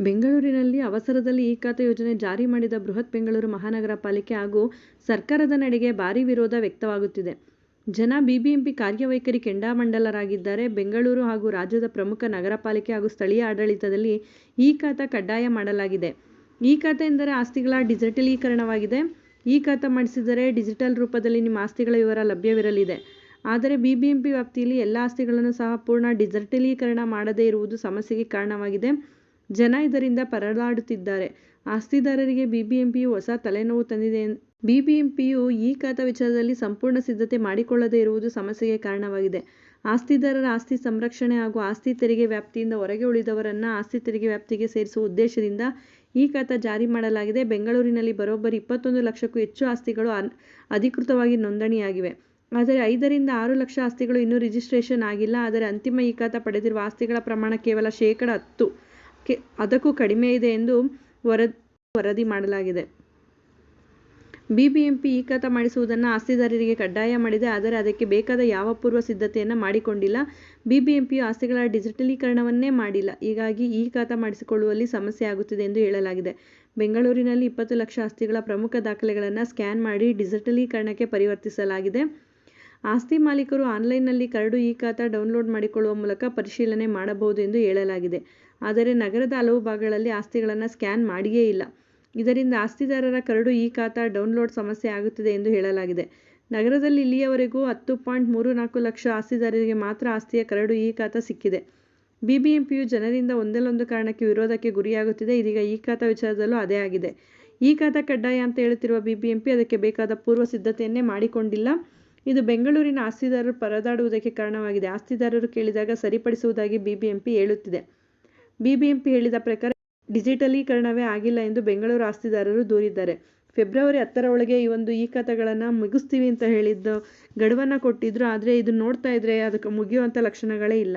ಬೆಂಗಳೂರಿನಲ್ಲಿ ಅವಸರದಲ್ಲಿ ಈ ಖಾತೆ ಯೋಜನೆ ಜಾರಿ ಮಾಡಿದ ಬೃಹತ್ ಬೆಂಗಳೂರು ಮಹಾನಗರ ಪಾಲಿಕೆ ಹಾಗೂ ಸರ್ಕಾರದ ನಡೆಗೆ ಭಾರೀ ವಿರೋಧ ವ್ಯಕ್ತವಾಗುತ್ತಿದೆ. ಜನ ಬಿಬಿಎಂಪಿ ಕಾರ್ಯವೈಖರಿ ಕೆಂಡಾಮಂಡಲರಾಗಿದ್ದಾರೆ. ಬೆಂಗಳೂರು ಹಾಗೂ ರಾಜ್ಯದ ಪ್ರಮುಖ ನಗರ ಪಾಲಿಕೆ ಹಾಗೂ ಸ್ಥಳೀಯ ಆಡಳಿತದಲ್ಲಿ ಈ ಖಾತ ಕಡ್ಡಾಯ ಮಾಡಲಾಗಿದೆ. ಈ ಖಾತೆ ಎಂದರೆ ಆಸ್ತಿಗಳ ಡಿಜಿಟಲೀಕರಣವಾಗಿದೆ. ಈ ಖಾತ ಮಾಡಿಸಿದರೆ ಡಿಜಿಟಲ್ ರೂಪದಲ್ಲಿ ನಿಮ್ಮ ಆಸ್ತಿಗಳ ವಿವರ ಲಭ್ಯವಿರಲಿದೆ. ಆದರೆ ಬಿಬಿಎಂಪಿ ವ್ಯಾಪ್ತಿಯಲ್ಲಿ ಎಲ್ಲ ಆಸ್ತಿಗಳನ್ನು ಸಹ ಪೂರ್ಣ ಡಿಜಿಟಲೀಕರಣ ಮಾಡದೇ ಇರುವುದು ಸಮಸ್ಯೆಗೆ ಕಾರಣವಾಗಿದೆ. ಜನ ಇದರಿಂದ ಪರದಾಡುತ್ತಿದ್ದಾರೆ. ಆಸ್ತಿದಾರರಿಗೆ ಬಿಬಿಎಂಪಿಯು ಹೊಸ ತಲೆನೋವು ತಂದಿದೆ. ಬಿಬಿಎಂಪಿಯು ಈ ಖಾತಾ ವಿಚಾರದಲ್ಲಿ ಸಂಪೂರ್ಣ ಸಿದ್ಧತೆ ಮಾಡಿಕೊಳ್ಳದೇ ಇರುವುದು ಸಮಸ್ಯೆಗೆ ಕಾರಣವಾಗಿದೆ. ಆಸ್ತಿದಾರರ ಆಸ್ತಿ ಸಂರಕ್ಷಣೆ ಹಾಗೂ ಆಸ್ತಿ ತೆರಿಗೆ ವ್ಯಾಪ್ತಿಯಿಂದ ಹೊರಗೆ ಉಳಿದವರನ್ನ ಆಸ್ತಿ ತೆರಿಗೆ ವ್ಯಾಪ್ತಿಗೆ ಸೇರಿಸುವ ಉದ್ದೇಶದಿಂದ ಈ ಖಾತಾ ಜಾರಿ ಮಾಡಲಾಗಿದೆ. ಬೆಂಗಳೂರಿನಲ್ಲಿ ಬರೋಬ್ಬರಿ ಇಪ್ಪತ್ತೊಂದು ಲಕ್ಷಕ್ಕೂ ಹೆಚ್ಚು ಆಸ್ತಿಗಳು ಅಧಿಕೃತವಾಗಿ ನೋಂದಣಿಯಾಗಿವೆ. ಆದರೆ ಐದರಿಂದ ಆರು ಲಕ್ಷ ಆಸ್ತಿಗಳು ಇನ್ನೂ ರಿಜಿಸ್ಟ್ರೇಷನ್ ಆಗಿಲ್ಲ. ಆದರೆ ಅಂತಿಮ ಈ ಖಾತಾ ಪಡೆದಿರುವ ಆಸ್ತಿಗಳ ಪ್ರಮಾಣ ಕೇವಲ ಶೇಕಡಾ ಹತ್ತು. ಅದಕ್ಕೂ ಕಡಿಮೆ ಇದೆ ಎಂದು ವರದಿ ಮಾಡಲಾಗಿದೆ. ಬಿಬಿಎಂಪಿ ಈ ಖಾತ ಮಾಡಿಸುವುದನ್ನು ಆಸ್ತಿದಾರರಿಗೆ ಕಡ್ಡಾಯ ಮಾಡಿದೆ. ಆದರೆ ಅದಕ್ಕೆ ಬೇಕಾದ ಯಾವ ಪೂರ್ವ ಸಿದ್ಧತೆಯನ್ನು ಮಾಡಿಕೊಂಡಿಲ್ಲ. ಬಿಬಿಎಂಪಿಯು ಆಸ್ತಿಗಳ ಡಿಜಿಟಲೀಕರಣವನ್ನೇ ಮಾಡಿಲ್ಲ. ಹೀಗಾಗಿ ಈ ಖಾತ ಮಾಡಿಸಿಕೊಳ್ಳುವಲ್ಲಿ ಸಮಸ್ಯೆ ಆಗುತ್ತಿದೆ ಎಂದು ಹೇಳಲಾಗಿದೆ. ಬೆಂಗಳೂರಿನಲ್ಲಿ ಇಪ್ಪತ್ತು ಲಕ್ಷ ಆಸ್ತಿಗಳ ಪ್ರಮುಖ ದಾಖಲೆಗಳನ್ನು ಸ್ಕ್ಯಾನ್ ಮಾಡಿ ಡಿಜಿಟಲೀಕರಣಕ್ಕೆ ಪರಿವರ್ತಿಸಲಾಗಿದೆ. ಆಸ್ತಿ ಮಾಲೀಕರು ಆನ್ಲೈನ್ನಲ್ಲಿ ಕರಡು ಇ ಖಾತಾ ಡೌನ್ಲೋಡ್ ಮಾಡಿಕೊಳ್ಳುವ ಮೂಲಕ ಪರಿಶೀಲನೆ ಮಾಡಬಹುದು ಎಂದು ಹೇಳಲಾಗಿದೆ. ಆದರೆ ನಗರದ ಹಲವು ಭಾಗಗಳಲ್ಲಿ ಆಸ್ತಿಗಳನ್ನು ಸ್ಕ್ಯಾನ್ ಮಾಡಿಯೇ ಇಲ್ಲ. ಇದರಿಂದ ಆಸ್ತಿದಾರರ ಕರಡು ಇ ಖಾತಾ ಡೌನ್ಲೋಡ್ ಸಮಸ್ಯೆ ಆಗುತ್ತಿದೆ ಎಂದು ಹೇಳಲಾಗಿದೆ. ನಗರದಲ್ಲಿ ಇಲ್ಲಿಯವರೆಗೂ ಹತ್ತು ಪಾಯಿಂಟ್ ಮೂರು ನಾಲ್ಕು ಲಕ್ಷ ಆಸ್ತಿದಾರರಿಗೆ ಮಾತ್ರ ಆಸ್ತಿಯ ಕರಡು ಇ ಖಾತಾ ಸಿಕ್ಕಿದೆ. ಬಿಬಿಎಂಪಿಯು ಜನರಿಂದ ಒಂದಲ್ಲೊಂದು ಕಾರಣಕ್ಕೆ ವಿರೋಧಕ್ಕೆ ಗುರಿಯಾಗುತ್ತಿದೆ. ಇದೀಗ ಇ ಖಾತಾ ವಿಚಾರದಲ್ಲೂ ಅದೇ ಆಗಿದೆ. ಇ ಖಾತಾ ಕಡ್ಡಾಯ ಅಂತ ಹೇಳುತ್ತಿರುವ ಬಿಬಿಎಂಪಿ ಅದಕ್ಕೆ ಬೇಕಾದ ಪೂರ್ವ ಸಿದ್ಧತೆಯನ್ನೇ ಮಾಡಿಕೊಂಡಿಲ್ಲ. ಇದು ಬೆಂಗಳೂರಿನ ಆಸ್ತಿದಾರರು ಪರದಾಡುವುದಕ್ಕೆ ಕಾರಣವಾಗಿದೆ. ಆಸ್ತಿದಾರರು ಕೇಳಿದಾಗ ಸರಿಪಡಿಸುವುದಾಗಿ ಬಿಬಿಎಂಪಿ ಹೇಳುತ್ತಿದೆ. ಬಿಬಿಎಂಪಿ ಹೇಳಿದ ಪ್ರಕಾರ ಡಿಜಿಟಲೀಕರಣವೇ ಆಗಿಲ್ಲ ಎಂದು ಬೆಂಗಳೂರು ಆಸ್ತಿದಾರರು ದೂರಿದ್ದಾರೆ. ಫೆಬ್ರವರಿ ಹತ್ತರ ಒಳಗೆ ಈ ಒಂದು ಈ ಕಥೆಗಳನ್ನು ಮುಗಿಸ್ತೀವಿ ಅಂತ ಹೇಳಿದ್ದು ಗಡುವನ್ನು ಕೊಟ್ಟಿದ್ರು. ಆದ್ರೆ ಇದನ್ನ ನೋಡ್ತಾ ಇದ್ರೆ ಅದಕ್ಕೆ ಮುಗಿಯುವಂತ ಲಕ್ಷಣಗಳೇ ಇಲ್ಲ.